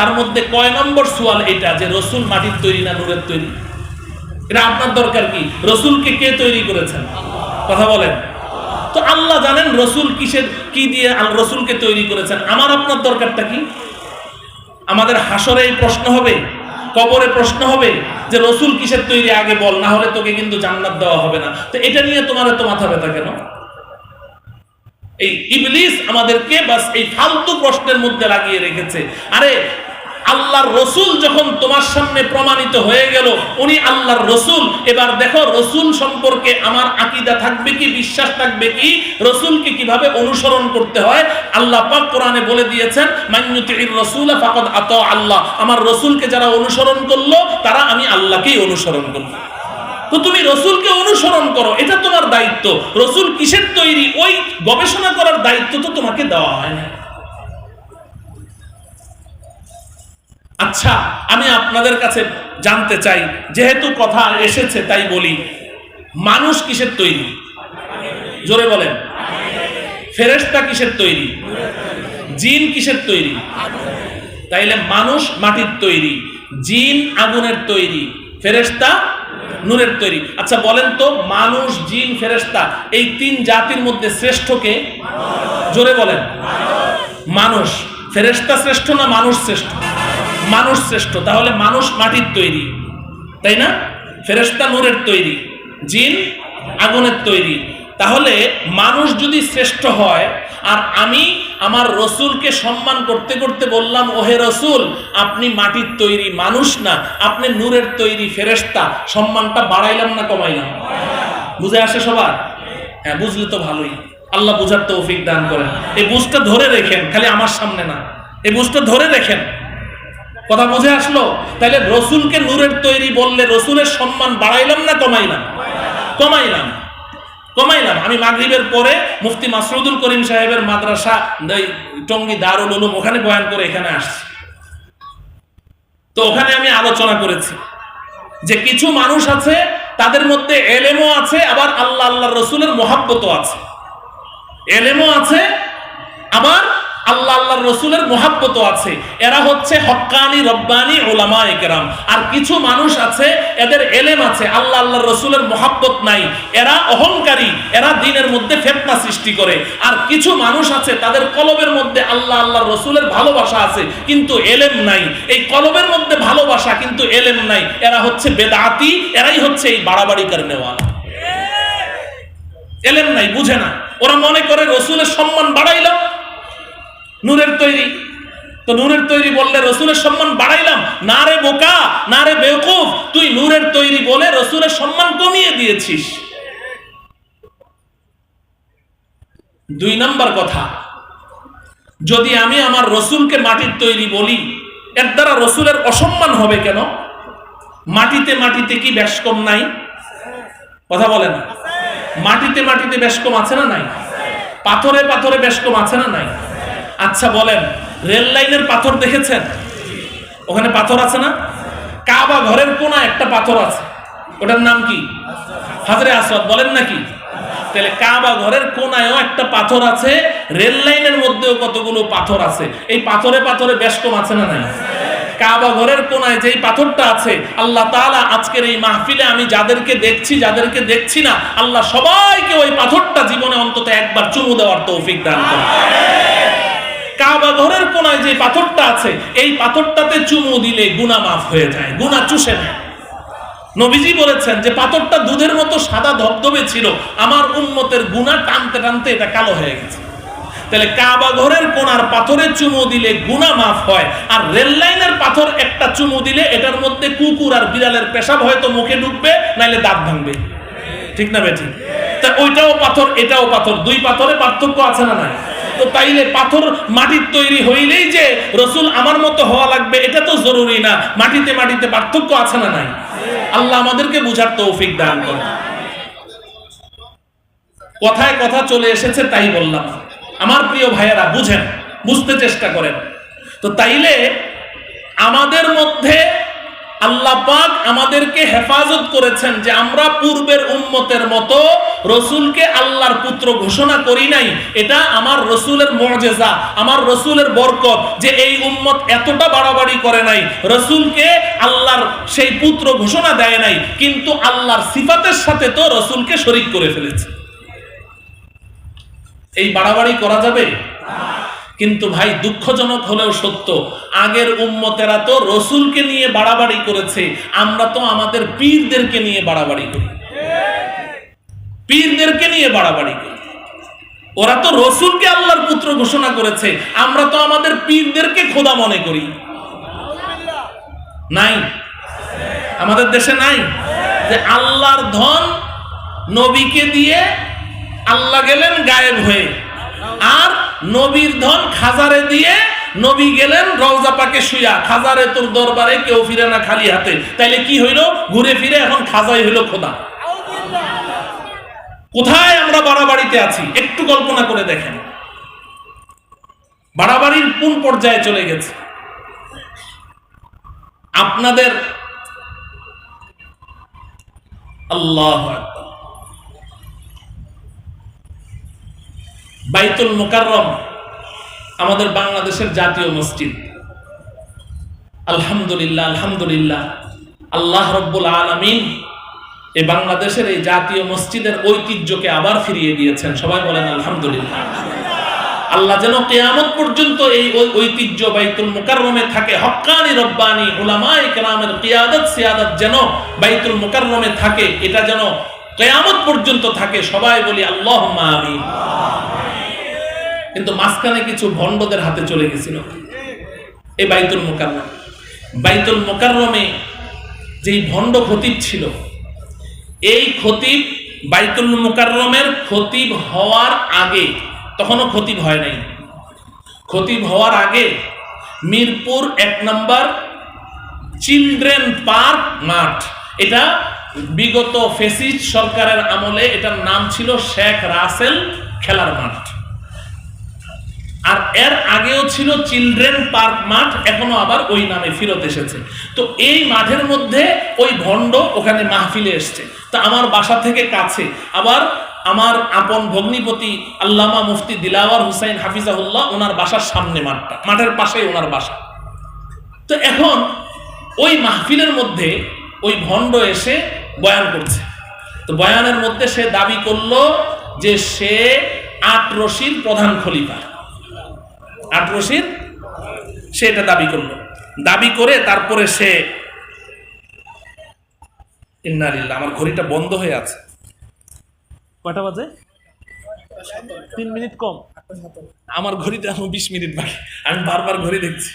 তার মধ্যে কয় নম্বর সোয়াল এটা? যে রসুল মাটির তৈরি না নূরের তৈরি? এটা আপনার দরকার কি? রসুলকে কে তৈরি করেছেন? কথা বলেন। তো আল্লাহ জানেন রসুল কিসের, কি দিয়ে রসুলকে তৈরি করেছেন। আমার আপনার দরকারটা কি? আমাদের হাসরে এই প্রশ্ন হবে, কবরে প্রশ্ন হবে, যে রসুল কিসের তৈরি আগে বল, না হলে তোকে কিন্তু জান্নাত দেওয়া হবে না। তো এটা নিয়ে তোমার এত মাথা ব্যথা কেন? এই ইবলিস আমাদেরকে বাস এই ফালতু প্রশ্নের মধ্যে লাগিয়ে রেখেছে। আরে আল্লাহর রসুল যখন তোমার সামনে প্রমাণিত হয়ে গেল, উনি আল্লাহর রসুল। এবার দেখো, রসুল সম্পর্কে আমার আকিদা থাকবে কি, বিশ্বাস থাকবে কি, রসুলকে কীভাবে অনুসরণ করতে হয়? আল্লাহ পাক কোরআনে বলে দিয়েছেন মান্যতির রসুল ফাকদ আত আল্লাহ। আমার রসুলকে যারা অনুসরণ করল, তারা আমি আল্লাহকেই অনুসরণ করব তো তুমি রসুলকে অনুসরণ করো, এটা তোমার দায়িত্ব। রসুল কিসের তৈরি? ওই গবেষণা করার দায়িত্ব তো তোমাকে দেওয়া হয় না। আচ্ছা আমি আপনাদের কাছে জানতে চাই, যেহেতু কথা এসেছে তাই বলি, মানুষ কিসের তৈরি? জোরে বলেন। ফেরেশতা কিসের তৈরি? জিন কিসের তৈরি? তাইলে মানুষ মাটির তৈরি, জিন আগুনের তৈরি, ফেরেশতা নূরের তৈরি। আচ্ছা বলেন তো, মানুষ, জিন, ফেরেশতা, এই তিন জাতির মধ্যে শ্রেষ্ঠকে জোরে বলেন। মানুষ। ফেরেশতা শ্রেষ্ঠ না মানুষ শ্রেষ্ঠ? মানুষ শ্রেষ্ঠ, তাহলে মানুষ মাটির তৈরি, তাই না? ফেরেশতা নূরের তৈরি, জিন আগুনের তৈরি। তাহলে মানুষ যদি শ্রেষ্ঠ হয়, আর আমি আমার রসুলকে সম্মান করতে করতে বললাম, ওহে রসুল, আপনি মাটির তৈরি মানুষ না, আপনি নূরের তৈরি ফেরেশতা, সম্মানটা বাড়াইলাম না কমাইলাম? বুঝে আসে সবার? হ্যাঁ বুঝলে তো ভালোই। আল্লাহ বুঝার তৌফিক দান করেন। এই বুঝটা ধরে রেখেন, খালি আমার সামনে না। এই বুঝটা ধরে রেখেন। কথা বুঝে আসলো? তাহলে রসুলকে নূরের তৈরি বললে রসুলের সম্মান বাড়াইলাম না কমাইলাম? কমাইলাম। কমাইলাম। আমি মাগরিবের পরে মুফতি মাসরুদুল করিম সাহেবের মাদ্রাসা টঙ্গী দারুল উলুম, ওখানে বয়ান করে এখানে আসছি। তো ওখানে আমি আলোচনা করেছি যে কিছু মানুষ আছে, তাদের মধ্যে এলেমও আছে, আবার আল্লাহ আল্লাহ রসুলের মহাব্বতও আছে। এলেমও আছে, আবার আল্লাহ আল্লাহ রসুলের মহাব্বত আছে। এরা হচ্ছে হক্কানি রব্বানি ওলামা একরাম আর কিছু মানুষ আছে, এদের এলেম আছে, আল্লাহ আল্লাহ রসুলের মহাব্বত নাই। এরা অহংকারী, এরা দিনের মধ্যে ফেতনা সৃষ্টি করে। আর কিছু মানুষ আছে, তাদের কলবের মধ্যে আল্লাহ আল্লাহ রসুলের ভালোবাসা আছে, কিন্তু এলেম নাই। এই কলবের মধ্যে ভালোবাসা, কিন্তু এলেম নাই। এরা হচ্ছে বেদাতি, এরাই হচ্ছে এই বাড়াবাড়িকার নেওয়া। এলেম নাই, বুঝে না। ওরা মনে করে রসুলের সম্মান বাড়াইলাম নূরের তৈরি। তো নূরের তৈরি বললে রসুলের সম্মান বাড়াইলাম। না রে বোকা, না রে বেওকুফ, তুই নূরের তৈরি বলে রসুলের সম্মান কমিয়ে দিয়েছিস। দুই নাম্বার কথা, যদি আমি আমার রসুলকে মাটির তৈরি বলি, এর দ্বারা রসুলের অসম্মান হবে কেন? মাটিতে মাটিতে কি বেশ কম নাই? কথা বলে না মাটিতে মাটিতে বেশ কম আছে না নাই? পাথরে পাথরে বেশ কম আছে না নাই? আচ্ছা বলেন, রেল লাইনের পাথর দেখেছেন? ওখানে পাথর আছে না? কাবা ঘরের কোনা একটা পাথর আছে। ওটার নাম কি? হাজরে আসওয়াদ, বলেন নাকি? তাহলে কাবা ঘরের কোনায়ও একটা পাথর আছে, রেল লাইনের মধ্যেও কতগুলো পাথর আছে? এই পাথরে পাথরে বেশ আছে না নাই? কাবা ঘরের কোনায় যেই পাথরটা আছে, আল্লাহ তাআলা আজকের এই মাহফিলে আমি যাদেরকে দেখছি যাদেরকে দেখছি না, আল্লাহ সবাইকে ওই পাথরটা জীবনে অন্তত একবার চুমু দেওয়ার তৌফিক দান করে কাবা ঘরের কোনায় যে পাথরটা আছে, এই পাথরটাতে চুমু দিলে গুণা মাফ হয়ে যায় গুণা চুষে নেয়। নবীজি বলেছেন যে পাথরটা দুধের মতো সাদা ধবধবে ছিল, আমার উন্মতের গুণা টানতে টানতে এটা কালো হয়ে গেছে। তাহলে কাবা ঘরের কোনার পাথরে চুমু দিলে গুণা মাফ হয়, আর রেল লাইনের পাথর একটা চুমু দিলে এটার মধ্যে কুকুর আর বিড়ালের পেশাব হয়তো মুখে ঢুকবে, নাইলে দাঁত ভাঙবে। ঠিক না বেঠি তা ওইটাও পাথর, এটাও পাথর, দুই পাথরে পার্থক্য আছে না নাই? তাইলে পাথর মাটির তৈরি হইলেই যে রসুল আমার মতো হওয়া লাগবে, এটা তো জরুরি না। মাটিতে মাটিতে পার্থক্য আছে না নাই? আল্লাহ আমাদেরকে বুঝার তৌফিক দান করে কথায় কথা চলে এসেছে, তাই বললাম। আমার প্রিয় ভাইয়েরা, বুঝেন, বুঝতে চেষ্টা করেন। তো তাইলে আমাদের মধ্যে আল্লাহ আমাদেরকে হেফাজত করেছেন যে আমরা পূর্বের উম্মতের মতো রসুলকে আল্লাহর পুত্র ঘোষণা করি নাই। এটা আমার রসুলের মর্যাদা আমার রসুলের বরকত যে এই উম্মত এতটা বাড়াবাড়ি করে নাই। রসুলকে আল্লাহর সেই পুত্র ঘোষণা দেয় নাই, কিন্তু আল্লাহর সিফাতের সাথে তো রসুলকে শরিক করে ফেলেছে। এই বাড়াবাড়ি করা যাবে? কিন্তু ভাই, দুঃখজনক হলেও সত্য, আগের উম্মতেরা তো রসুলকে নিয়ে বাড়াবাড়ি করেছে, আমরা তো আমাদের পীরদেরকে নিয়ে বাড়াবাড়ি করি। পীরদেরকে নিয়ে বাড়াবাড়ি করি। ওরা তো রসুলকে আল্লাহর পুত্র ঘোষণা করেছে, আমরা তো আমাদের পীরদেরকে খোদা মনে করি। নাই? আমাদের দেশে নাই? যে আল্লাহর ধন নবীকে দিয়ে আল্লাহ গেলেন গায়েব হয়ে। আর নবীর ধন খাজারে দিয়ে নবী গেলেন, রওজা পাকে শুয়া খাজারে তোর দরবারে কেউ ফিরে না খালি হাতে। তাইলে কি হইল? ঘুরে ফিরে এখন খাজাই হইল খোদা। কোথায় আমরা বাড়াবাড়িতে আছি? একটু কল্পনা করে দেখেন। বাড়াবাড়ির কোন পর্যায়ে চলে গেছে? আপনাদের আল্লাহ আকবার। বাইতুল মোকাররম, আমাদের বাংলাদেশের জাতীয় মসজিদ। আলহামদুলিল্লাহ আলহামদুলিল্লাহ। আল্লাহ রব্বুল আলমিন এই বাংলাদেশের এই জাতীয় মসজিদের ঐতিহ্যকে আবার ফিরিয়ে দিয়েছেন। সবাই বলেন আলহামদুলিল্লাহ। আল্লাহ যেন কেয়ামত পর্যন্ত এই ঐতিহ্য বাইতুল মুকাররমে থাকে। হক্কানি রব্বানি উলামায়ে কেরামের কিয়াদত, সিয়াদত যেন বাইতুল মুকাররমে থাকে, এটা যেন কেয়ামত পর্যন্ত থাকে। সবাই বলি আল্লাহ আমিন। কিন্তু মাঝখানে কিছু ভণ্ডদের হাতে চলে গেছিল। এই বাইতুল মোকাররম। বাইতুল মোকাররমে যেই ভণ্ড খতিব ছিল, এই খতিব বাইতুল মোকাররমের খতিব হওয়ার আগে, তখনও খতিব হয় নাই। খতিব হওয়ার আগে মিরপুর এক নম্বর চিলড্রেন পার্ক মাঠ, এটা বিগত ফেসিজ সরকারের আমলে এটার নাম ছিল শেখ রাসেল খেলার মাঠ। এর আগেও ছিল চিলড্রেন পার্ক মাঠ, এখনও আবার ওই নামে ফিরত এসেছে। তো এই মাঠের মধ্যে ওই ভণ্ড ওখানে মাহফিলে এসছে। তা আমার বাসা থেকে কাছে। আবার আমার আপন ভগ্নিপতি আল্লামা মুফতি দিলাওয়ার হুসাইন হাফিজাহুল্লাহ, ওনার বাসার সামনে মাঠটা। মাঠের পাশেই ওনার বাসা। তো এখন ওই মাহফিলের মধ্যে ওই ভণ্ড এসে বয়ান করছে। তো বয়ানের মধ্যে সে দাবি করল যে সে আট রশির প্রধান খলিফা। আট রশির সে এটা দাবি করল। দাবি করে তারপরে সে ইন্নালিল্লাহ আমার ঘড়িটা বন্ধ হয়ে আছে। কয়টা বাজে? তিন মিনিট কম। আমার ঘড়িতে এখন বিশ মিনিট বাকি। আমি বারবার ঘড়ি দেখছি।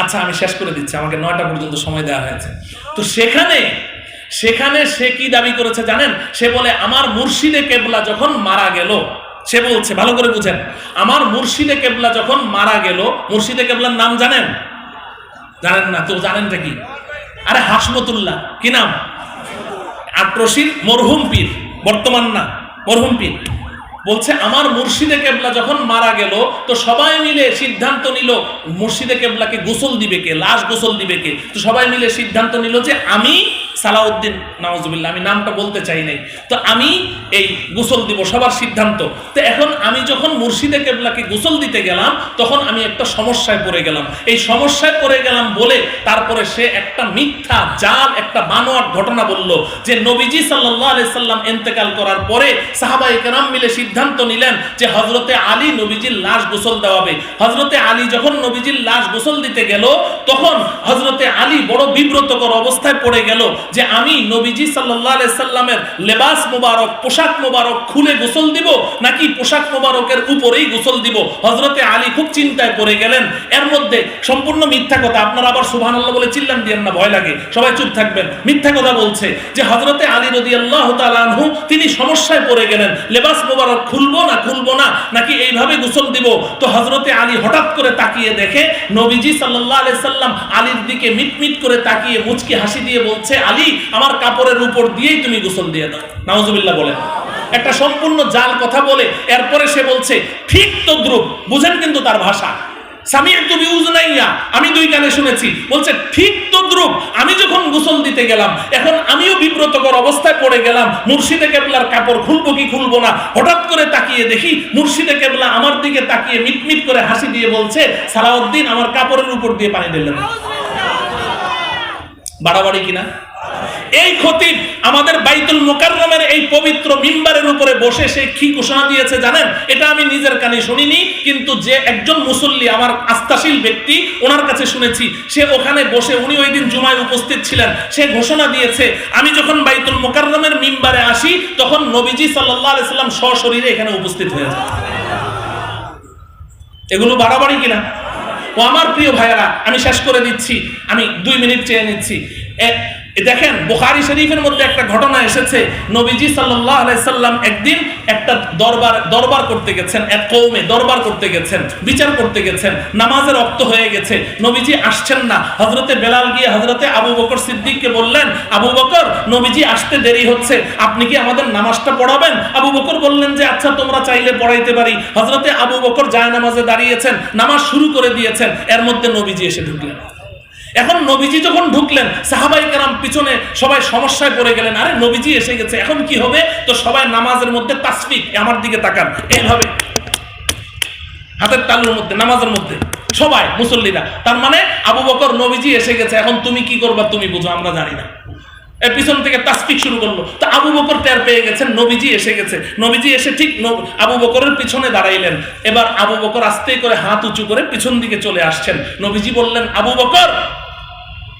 আচ্ছা আমি শেষ করে দিচ্ছি। আমাকে নয়টা পর্যন্ত সময় দেওয়া হয়েছে। তো সেখানে সেখানে সে কি দাবি করেছে জানেন? সে বলে আমার মুর্শিদে কেবলা যখন মারা গেল সে বলছে, ভালো করে বুঝেন, আমার মুর্শিদে কেবলা যখন মারা গেল, মুর্শিদে কেবলার নাম জানেন? জানেন না, তো জানেনটা কি? আরে হাসমতুল্লাহ, কি নাম? আটরশির মরহুম পীর, বর্তমান না, মরহুম পীর। বলছে, আমার মুর্শিদে কেবলা যখন মারা গেল, তো সবাই মিলে সিদ্ধান্ত নিল, মুর্শিদে কেবলাকে গোসল দিবে কে, লাশ গোসল দিবে কে? তো সবাই মিলে সিদ্ধান্ত নিল যে আমি সালাউদ্দিন নওয়াজুবিল্লাহ আমি নামটা বলতে চাই নাই। তো আমি এই গোসল দিব সবার সিদ্ধান্ত। তো এখন আমি যখন মুর্শিদে কেবলাকে গোসল দিতে গেলাম, তখন আমি একটা সমস্যায় পড়ে গেলাম। এই সমস্যায় পড়ে গেলাম বলে তারপরে সে একটা মিথ্যা, জাল, একটা বানোয়ার ঘটনা বলল যে নবীজি সাল্লাহ আলি সাল্লাম এন্তেকাল করার পরে সাহাবাই কেরাম মিলে সিদ্ধান্ত নিলেন যে হজরতে আলী নবীজির লাশ গোসল দেওয়াবে। হজরতে আলী যখন নবীজির লাশ গোসল দিতে গেল, তখন হজরতে আলী বড় বিব্রতকর অবস্থায় পড়ে গেল। যে আমি নবীজি সাল্লাহ সাল্লামের লেবাস মোবারক, পোশাক মোবারক খুলে গোসল দিব, নাকি পোশাক মোবারকের উপরেই গোসল দিব? হজরতে আলী খুব চিন্তায় পড়ে গেলেন। এর মধ্যে সম্পূর্ণ মিথ্যা কথা, আপনারা আবার সুবহান আল্লাহ বলে চিল্লান দিয়েন না, ভয় লাগে। সবাই চুপ থাকবেন। মিথ্যা কথা বলছে যে হজরতে আলী রদি আল্লাহ তালু তিনি সমস্যায় পড়ে গেলেন। লেবাস মোবারক খুলবো না খুলবো না, নাকি এইভাবে গোসল দিব? তো হজরতে আলী হঠাৎ করে তাকিয়ে দেখে নবীজি সাল্লাহ আলি সাল্লাম আলীর দিকে মিটমিট করে তাকিয়ে মুচকি হাসি দিয়ে বলছে আলী আমার কাপড়ের উপর দিয়েই তুমি গোসল দিয়ে দাও। নাওজুবিল্লাহ বলেন। একটা সম্পূর্ণ জাল কথা বলে এরপরে সে বলছে ঠিক তদ্রুপ বুঝেন কিন্তু তার ভাষা। আমি দুই কানে শুনেছি। বলছে ঠিক তদ্রুপ আমি যখন গোসল দিতে গেলাম এখন আমিও বিব্রতকর অবস্থায় পড়ে গেলাম মুর্শিদে কেবলার কাপড় খুলবো কি খুলবো না? হঠাৎ করে তাকিয়ে দেখি মুর্শিদে কেবলা আমার দিকে তাকিয়ে মিটমিট করে হাসি দিয়ে বলছে সালাউদ্দিন আমার কাপড়ের উপর দিয়ে পানি দিলেন। বাড়াবাড়ি কিনা? এই খতিব আমাদের বাইতুল মোকাররমের এই পবিত্র মিম্বারের উপরে বসে সে কি ঘোষণা দিয়েছে জানেন? এটা আমি নিজের কানে শুনিনি, কিন্তু যে একজন মুসল্লি আমার আস্থাশীল ব্যক্তি, ওনার কাছে শুনেছি। সে ওখানে বসে উনি ওই দিন জুমায় উপস্থিত ছিলেন। সে ঘোষণা দিয়েছে, আমি যখন বাইতুল মোকাররমের মিম্বারে আসি, তখন নবীজি সাল্লাল্লাহু আলাইহি সাল্লাম সশরীরে এখানে উপস্থিত হয়ে যায় এগুলো বাড়াবাড়ি কিনা? ও আমার প্রিয় ভাইয়েরা, আমি শেষ করে দিচ্ছি। আমি দুই মিনিট চেয়ে নিচ্ছি। দেখেন, বুখারি শরীফের মধ্যে একটা ঘটনা এসেছে। নবীজি আলাইহি সাল্লাম একদিন একটা দরবার দরবার করতে গেছেন, এক কৌমে দরবার করতে গেছেন, বিচার করতে গেছেন নামাজের রক্ত হয়ে গেছে। নবীজি আসছেন না। হযরতে বেলাল গিয়ে হযরতে আবু বকর সিদ্দিককে বললেন, আবু বকর, নবীজি আসতে দেরি হচ্ছে, আপনি কি আমাদের নামাজটা পড়াবেন? আবু বকর বললেন যে আচ্ছা তোমরা চাইলে পড়াইতে পারি। হযরতে আবু বকর যায় নামাজে দাঁড়িয়েছেন, নামাজ শুরু করে দিয়েছেন, এর মধ্যে নবীজি এসে ঢুকলেন। এখন নবীজি যখন ঢুকলেন, সাহাবাই কারাম পিছনে সবাই সমস্যায় পড়ে গেলেন, আরে নবীজি এসে গেছে, এখন কি হবে? তো সবাই নামাজের মধ্যে তাসফিক আমার দিকে তাকান এইভাবে হাতের তালুর মধ্যে, নামাজের মধ্যে। সবাই, মুসল্লিরা। তার মানে আবু বকর, নবীজি এসে গেছে, এখন তুমি কি করবা তুমি বুঝো, আমরা জানি না। এর পিছন থেকে তাসফিক শুরু করল। তো আবু বকর টের পেয়ে গেছেন, নবীজি এসে গেছে। নবীজি এসে ঠিক আবু বকরের পিছনে দাঁড়াইলেন। এবার আবু বকর আস্তে করে হাত উঁচু করে পিছন দিকে চলে আসছেন। নবীজি বললেন, আবু বকর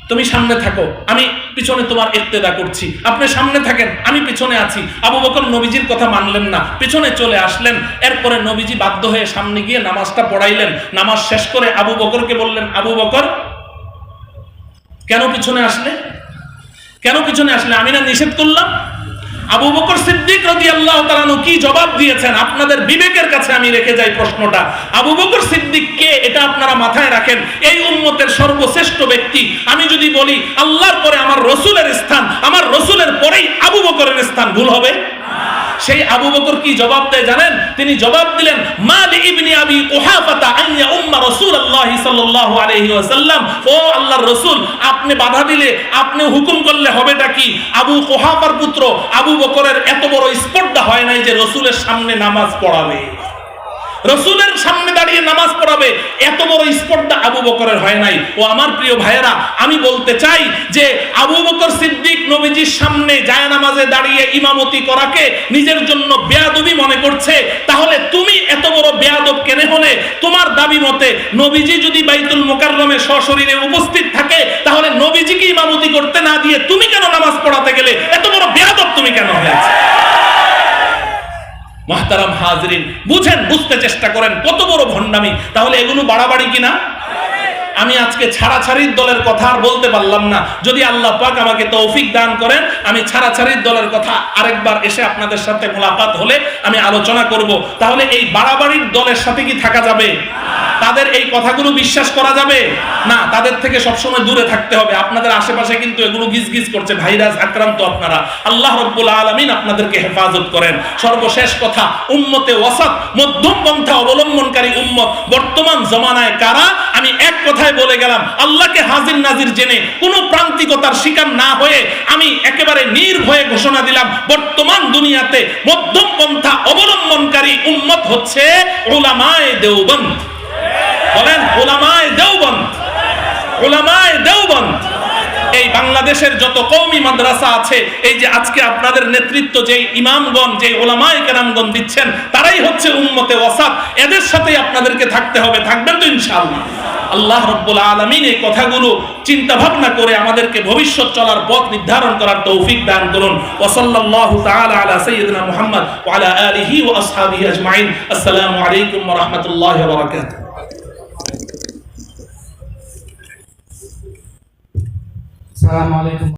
তুমি সামনে থাকো, আমি পিছনে তোমার ইত্তেদা করছি। আপনি সামনে থাকেন, আমি পিছনে আছি। আবু বকর নবীজির কথা মানলেন না, পিছনে চলে আসলেন। এরপরে নবীজি বাধ্য হয়ে সামনে গিয়ে নামাজটা পড়াইলেন। নামাজ শেষ করে আবু বকরকে বললেন, আবু বকর, কেন পিছনে আসলে? কেন পিছনে আসলে? আমি না নিষেধ করলাম? আবু বকর সিদ্দিক রাদিয়াল্লাহু তাআলা কি জবাব দিয়েছেন? আপনাদের বিবেকের কাছে আমি রেখে যাই প্রশ্নটা। আবু বকর সিদ্দিক কে? এটা আপনারা মাথায় রাখেন। এই উম্মতের সর্বশ্রেষ্ঠ ব্যক্তি। আমি যদি বলি, আল্লাহর পরে আমার রসুলের স্থান, আমার রসুলের পরেই আবু বকরের স্থান ভুল হবে? সেই আবু বকর কি জবাব দেয় জানেন? তিনি জবাব দিলেন, মালি ইবনি আবি উহাফাতা আইয়া উম্মা রাসূলুল্লাহ সাল্লাল্লাহু আলাইহি ওয়াসাল্লাম। ও আল্লাহর রাসূল, আপনি বাধা দিলে, আপনি হুকুম করলে হবেটা কি? আবু কুহাফার পুত্র আবু বকরের এত বড় স্পর্ধা হয় নাই যে রসুলের সামনে নামাজ পড়াবে। রসুলের সামনে দাঁড়িয়ে নামাজ পড়াবে, এত বড় স্পর্ধা আবু বকরের হয় নাই। ও আমার প্রিয় ভাইয়েরা, আমি বলতে চাই যে আবু বকর সিদ্দিক নবীজির সামনে যায় নামাজে দাঁড়িয়ে ইমামতি করাকে নিজের জন্য বেয়াদবি মনে করছে। তাহলে তুমি এত বড় বেয়াদব কেনে হলে? তোমার দাবি মতে নবীজি যদি বাইতুল মোকাররমে সশরীরে উপস্থিত থাকে, তাহলে নবীজিকে ইমামতি করতে না দিয়ে তুমি কেন নামাজ পড়াতে গেলে? এত বড় বেয়াদব তুমি কেন হয়েছে মাহতারাম হাজরিন বুঝেন বুঝতে চেষ্টা করেন কত বড় ভণ্ডামি। তাহলে এগুলো বাড়াবাড়ি কিনা? আমি আজকে ছাড়াছাড়ির দলের কথা আর বলতে পারলাম না। যদি আল্লাহ পাক আমাকে তৌফিক দান করেন, আমি ছাড়াছাড়ির দলের কথা আরেকবার এসে আপনাদের সাথে মোলাকাত হলে আমি আলোচনা করব। তাহলে এই বাড়াবাড়ির দলের সাথে কি থাকা যাবে? তাদের এই কথাগুলো বিশ্বাস করা যাবে? না, তাদের থেকে সবসময় দূরে থাকতে হবে। আপনাদের আশেপাশে কিন্তু এগুলো গিজ গিজ করছে, ভাইরাস আক্রান্ত আপনারা। আল্লাহ রব্বুল আলমিন আপনাদেরকে হেফাজত করেন। সর্বশেষ কথা, উম্মতে ওয়াসাত, মধ্যম পন্থা অবলম্বনকারী উম্মত বর্তমান জমানায় কারা? আমি এক কথায় বলে গেলাম, আল্লাহকে হাজির নাজির জেনে কোনো প্রান্তিকতার শিকার না হয়ে আমি একেবারে নির্ভয়ে ঘোষণা দিলাম, বর্তমান দুনিয়াতে মধ্যম পন্থা অবলম্বনকারী উন্মত হচ্ছে ওলামায় দেওবন্দ। বলেন ওলামায় দেওবন্দ। ওলামায় দেওবন্দ। এই বাংলাদেশের যত কৌমি মাদ্রাসা আছে, এই যে আজকে আপনাদের নেতৃত্ব যে ইমামগণ যে ওলামায় কেরামগণ দিচ্ছেন, তারাই হচ্ছে উম্মতে ওয়াসাত। এদের সাথেই আপনাদেরকে থাকতে হবে। থাকবেন তো ইনশাআল্লাহ। আল্লাহ রব্বুল আলমিন এই কথাগুলো চিন্তা ভাবনা করে আমাদেরকে ভবিষ্যৎ চলার পথ নির্ধারণ করার তৌফিক দান করুন। ওসল্লাল্লাহু তাআলা আলা সাইয়্যিদিনা মুহাম্মদ ওয়া আলা আলিহি ওয়া আসহাবিহি আজমাইন। আসসালামু আলাইকুম রাহমাতুল্লাহি বারাকাতুহু। সালাম